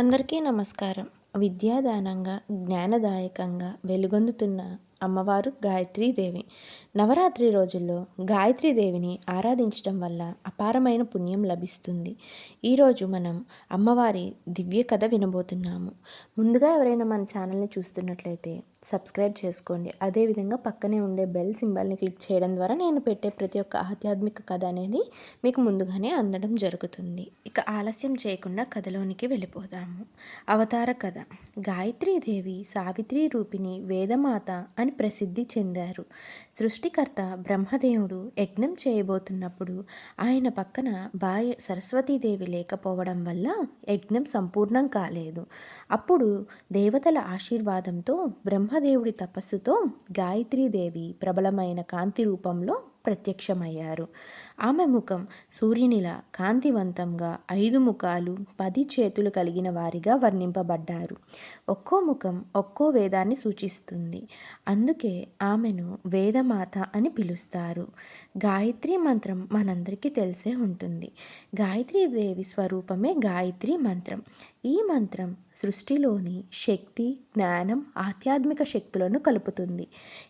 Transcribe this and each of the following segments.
అందరికీ నమస్కారం. విద్యాదానంగా జ్ఞానదాయకంగా వెలుగొందుతున్న అమ్మవారు గాయత్రీదేవి. నవరాత్రి రోజుల్లో గాయత్రీదేవిని ఆరాధించడం వల్ల అపారమైన పుణ్యం లభిస్తుంది. ఈరోజు మనం అమ్మవారి దివ్య కథ వినబోతున్నాము. ముందుగా ఎవరైనా మన ఛానల్ని చూస్తున్నట్లయితే సబ్స్క్రైబ్ చేసుకోండి. అదేవిధంగా పక్కనే ఉండే బెల్ సింబల్ని క్లిక్ చేయడం ద్వారా నేను పెట్టే ప్రతి ఒక్క ఆధ్యాత్మిక కథ అనేది మీకు ముందుగానే అందడం జరుగుతుంది. ఇక ఆలస్యం చేయకుండా కథలోనికి వెళ్ళిపోదాము. అవతార కథ. గాయత్రీదేవి సావిత్రి రూపిణి వేదమాత అని ప్రసిద్ధి చెందారు. సృష్టికర్త బ్రహ్మదేవుడు యజ్ఞం చేయబోతున్నప్పుడు ఆయన పక్కన భార్య సరస్వతీదేవి లేకపోవడం వల్ల యజ్ఞం సంపూర్ణం కాలేదు. అప్పుడు దేవతల ఆశీర్వాదంతో బ్రహ్మదేవుడి తపస్సుతో గాయత్రీదేవి ప్రబలమైన కాంతి రూపంలో ప్రత్యక్షమయ్యారు. ఆమె ముఖం సూర్యునిలా కాంతివంతంగా ఐదు ముఖాలు పది చేతులు కలిగిన వారిగా వర్ణింపబడ్డారు. ఒక్కో ముఖం ఒక్కో వేదాన్ని సూచిస్తుంది. అందుకే ఆమెను వేదమాత అని పిలుస్తారు. గాయత్రి మంత్రం మనందరికీ తెలిసే ఉంటుంది. గాయత్రీదేవి స్వరూపమే గాయత్రి మంత్రం. ఈ మంత్రం సృష్టిలోని శక్తి జ్ఞానం ఆధ్యాత్మిక శక్తులను కలుపుతుంది.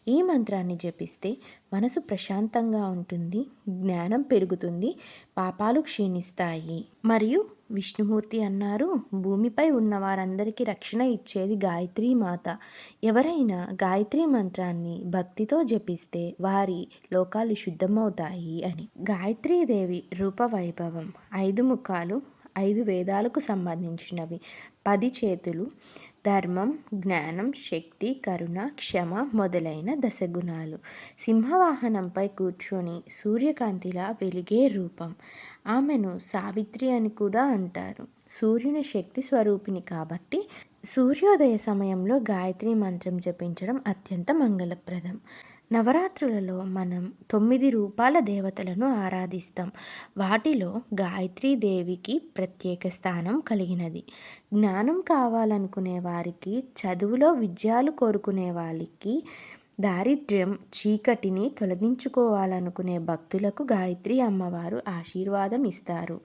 ఈ మంత్రాన్ని జపిస్తే మనసు ప్రశాంతంగా ఉంటుంది జ్ఞానం పెరుగుతుంది. పాపాలు క్షీణిస్తాయి. మరియు విష్ణుమూర్తి అన్నారు భూమిపై ఉన్న వారందరికీ రక్షణ ఇచ్చేది గాయత్రి మాత. ఎవరైనా గాయత్రి మంత్రాన్ని భక్తితో జపిస్తే వారి లోకాలు శుద్ధమవుతాయి అని. గాయత్రీదేవి రూపవైభవం. ఐదు ముఖాలు ఐదు వేదాలకు సంబంధించినవి. పది చేతులు ధర్మం జ్ఞానం శక్తి కరుణ క్షమ మొదలైన దశగుణాలు. సింహవాహనంపై కూర్చొని సూర్యకాంతిలా వెలిగే రూపం. ఆమెను సావిత్రి అని కూడా అంటారు. సూర్యుని శక్తి స్వరూపిణి కాబట్టి సూర్యోదయ సమయంలో గాయత్రి మంత్రం జపించడం అత్యంత మంగళప్రదం. నవరాత్రులలో మనం తొమ్మిది రూపాల దేవతలను ఆరాధిస్తాం. వాటిలో గాయత్రీ దేవికి ప్రత్యేక స్థానం కలిగినది. జ్ఞానం కావాలనుకునే వారికి చదువులో విజయాలు కోరుకునే వాళ్ళకి దారిద్ర్యం చీకటిని తొలగించుకోవాలనుకునే భక్తులకు గాయత్రి అమ్మవారు ఆశీర్వాదం ఇస్తారు.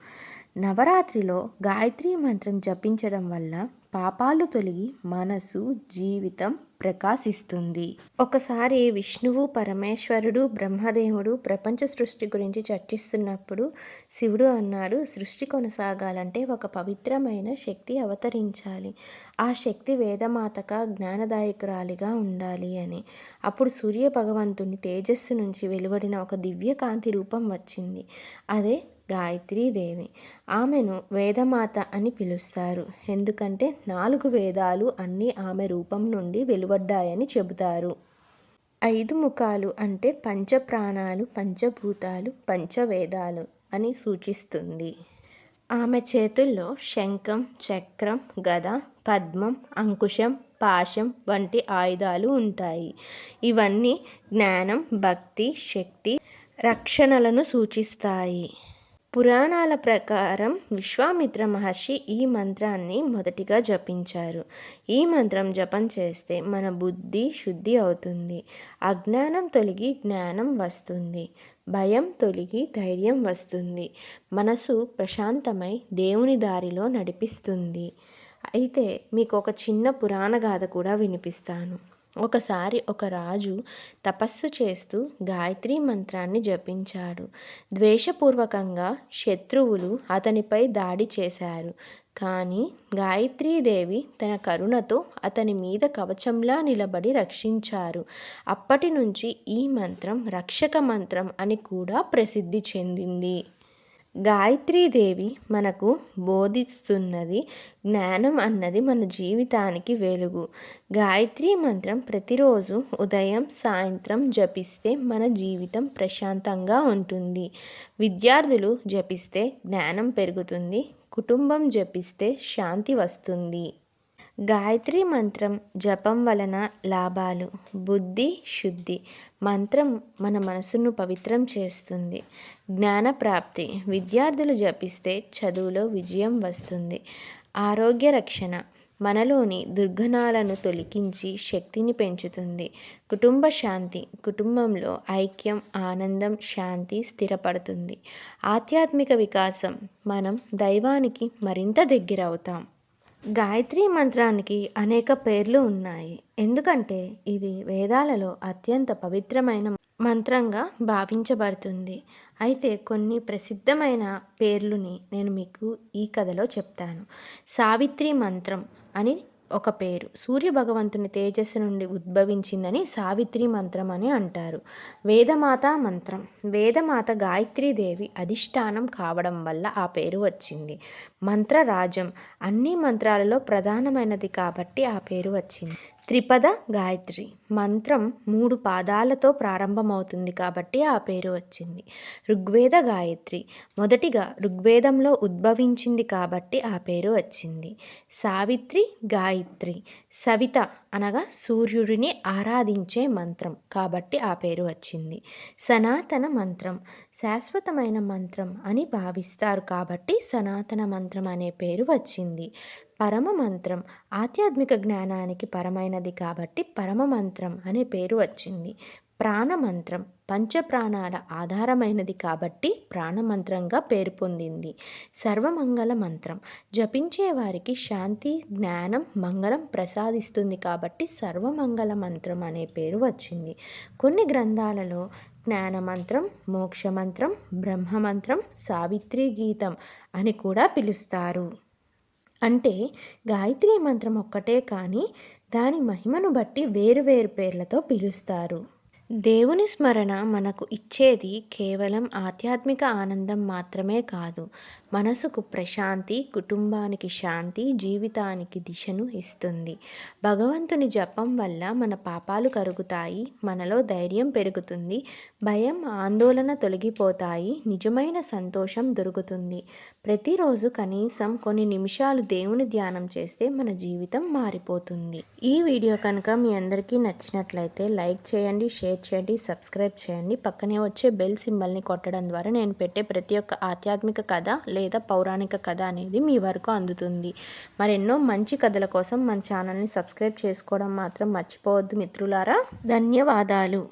నవరాత్రిలో గాయత్రి మంత్రం జపించడం వల్ల పాపాలు తొలగి మనసు జీవితం ప్రకాశిస్తుంది. ఒకసారి విష్ణువు పరమేశ్వరుడు బ్రహ్మదేవుడు ప్రపంచ సృష్టి గురించి చర్చిస్తున్నప్పుడు శివుడు అన్నాడు సృష్టి కొనసాగాలంటే ఒక పవిత్రమైన శక్తి అవతరించాలి. ఆ శక్తి వేదమాతక జ్ఞానదాయకురాలిగా ఉండాలి అని. అప్పుడు సూర్య భగవంతుని తేజస్సు నుంచి వెలువడిన ఒక దివ్య కాంతి రూపం వచ్చింది. అదే గాయత్రీదేవి ఆమెను వేదమాత అని పిలుస్తారు. ఎందుకంటే నాలుగు వేదాలు అన్నీ ఆమె రూపం నుండి వెలువడ్డాయని చెబుతారు. ఐదు ముఖాలు అంటే పంచప్రాణాలు పంచభూతాలు పంచవేదాలు అని సూచిస్తుంది. ఆమె చేతుల్లో శంఖం చక్రం గద పద్మం అంకుశం పాశం వంటి ఆయుధాలు ఉంటాయి. ఇవన్నీ జ్ఞానం భక్తి శక్తి రక్షణలను సూచిస్తాయి. పురాణాల ప్రకారం విశ్వామిత్ర మహర్షి ఈ మంత్రాన్ని మొదటిగా జపించారు. ఈ మంత్రం జపం చేస్తే మన బుద్ధి శుద్ధి అవుతుంది. అజ్ఞానం తొలగి జ్ఞానం వస్తుంది. భయం తొలగి ధైర్యం వస్తుంది. మనసు ప్రశాంతమై దేవుని దారిలో నడిపిస్తుంది. అయితే మీకు ఒక చిన్న పురాణ గాథ కూడా వినిపిస్తాను. ఒకసారి ఒక రాజు తపస్సు చేస్తూ గాయత్రి మంత్రాన్ని జపించాడు. ద్వేషపూర్వకంగా శత్రువులు అతనిపై దాడి చేశారు. కానీ గాయత్రీదేవి తన కరుణతో అతని మీద కవచంలా నిలబడి రక్షించారు. అప్పటి నుంచి ఈ మంత్రం రక్షక మంత్రం అని కూడా ప్రసిద్ధి చెందింది. గాయత్రీదేవి మనకు బోధిస్తున్నది జ్ఞానం అన్నది మన జీవితానికి వెలుగు. గాయత్రి మంత్రం ప్రతిరోజు ఉదయం సాయంత్రం జపిస్తే మన జీవితం ప్రశాంతంగా ఉంటుంది. విద్యార్థులు జపిస్తే జ్ఞానం పెరుగుతుంది. కుటుంబం జపిస్తే శాంతి వస్తుంది. గాయత్రి మంత్రం జపం వలన లాభాలు బుద్ధి శుద్ధి మంత్రం మన మనసును పవిత్రం చేస్తుంది. జ్ఞానప్రాప్తి విద్యార్థులు జపిస్తే చదువులో విజయం వస్తుంది. ఆరోగ్య రక్షణ మనలోని దుర్గణాలను తొలగించి శక్తిని పెంచుతుంది. కుటుంబ శాంతి కుటుంబంలో ఐక్యం ఆనందం శాంతి స్థిరపడుతుంది. ఆధ్యాత్మిక వికాసం మనం దైవానికి మరింత దగ్గర అవుతాం గాయత్రి మంత్రానికి అనేక పేర్లు ఉన్నాయి. ఎందుకంటే ఇది వేదాలలో అత్యంత పవిత్రమైన మంత్రంగా భావించబడుతుంది. అయితే కొన్ని ప్రసిద్ధమైన పేర్లుని నేను మీకు ఈ కథలో చెప్తాను. సావిత్రి మంత్రం అని ఒక పేరు. సూర్య భగవంతుని తేజస్సు నుండి ఉద్భవించిందని సావిత్రి మంత్రం అని అంటారు. వేదమాత మంత్రం. వేదమాత గాయత్రీదేవి అధిష్టానం కావడం వల్ల ఆ పేరు వచ్చింది. మంత్రరాజం. అన్ని మంత్రాలలో ప్రధానమైనది కాబట్టి ఆ పేరు వచ్చింది. త్రిపద గాయత్రి మంత్రం మూడు పాదాలతో ప్రారంభమవుతుంది కాబట్టి ఆ పేరు వచ్చింది. ఋగ్వేద గాయత్రి మొదటిగా ఋగ్వేదంలో ఉద్భవించింది కాబట్టి ఆ పేరు వచ్చింది. సావిత్రి గాయత్రి సవిత అనగా సూర్యుడిని ఆరాధించే మంత్రం కాబట్టి ఆ పేరు వచ్చింది. సనాతన మంత్రం శాశ్వతమైన మంత్రం అని భావిస్తారు కాబట్టి సనాతన మంత్రం అనే పేరు వచ్చింది. పరమ మంత్రం ఆధ్యాత్మిక జ్ఞానానికి పరమైనది కాబట్టి పరమ మంత్రం అనే పేరు వచ్చింది. ప్రాణమంత్రం పంచప్రాణాల ఆధారమైనది కాబట్టి ప్రాణమంత్రంగా పేరు పొందింది. సర్వమంగళ మంత్రం. జపించే వారికి శాంతి జ్ఞానం మంగళం ప్రసాదిస్తుంది కాబట్టి సర్వమంగళ మంత్రం అనే పేరు వచ్చింది. కొన్ని గ్రంథాలలో జ్ఞానమంత్రం మోక్షమంత్రం బ్రహ్మమంత్రం సావిత్రి గీతం అని కూడా పిలుస్తారు. అంటే గాయత్రి మంత్రం ఒక్కటే కానీ దాని మహిమను బట్టి వేరు వేరు పేర్లతో పిలుస్తారు. దేవుని స్మరణ మనకు ఇచ్చేది కేవలం ఆధ్యాత్మిక ఆనందం మాత్రమే కాదు. మనసుకు ప్రశాంతి కుటుంబానికి శాంతి జీవితానికి దిశను ఇస్తుంది. భగవంతుని జపం వల్ల మన పాపాలు కరుగుతాయి మనలో ధైర్యం పెరుగుతుంది భయం ఆందోళన తొలగిపోతాయి నిజమైన సంతోషం దొరుకుతుంది. ప్రతిరోజు కనీసం కొన్ని నిమిషాలు దేవుని ధ్యానం చేస్తే మన జీవితం మారిపోతుంది. ఈ వీడియో కనుక మీ అందరికీ నచ్చినట్లయితే లైక్ చేయండి షేర్ చేయండి సబ్స్క్రైబ్ చేయండి. పక్కనే వచ్చే బెల్ సింబల్ని కొట్టడం ద్వారా నేను పెట్టే ప్రతి ఒక్క ఆధ్యాత్మిక కథ లేదా పౌరాణిక కథ అనేది మీ వరకు అందుతుంది. మరెన్నో మంచి కథల కోసం మన ఛానల్ని సబ్స్క్రైబ్ చేసుకోవడం మాత్రం మర్చిపోవద్దు మిత్రులారా. ధన్యవాదాలు.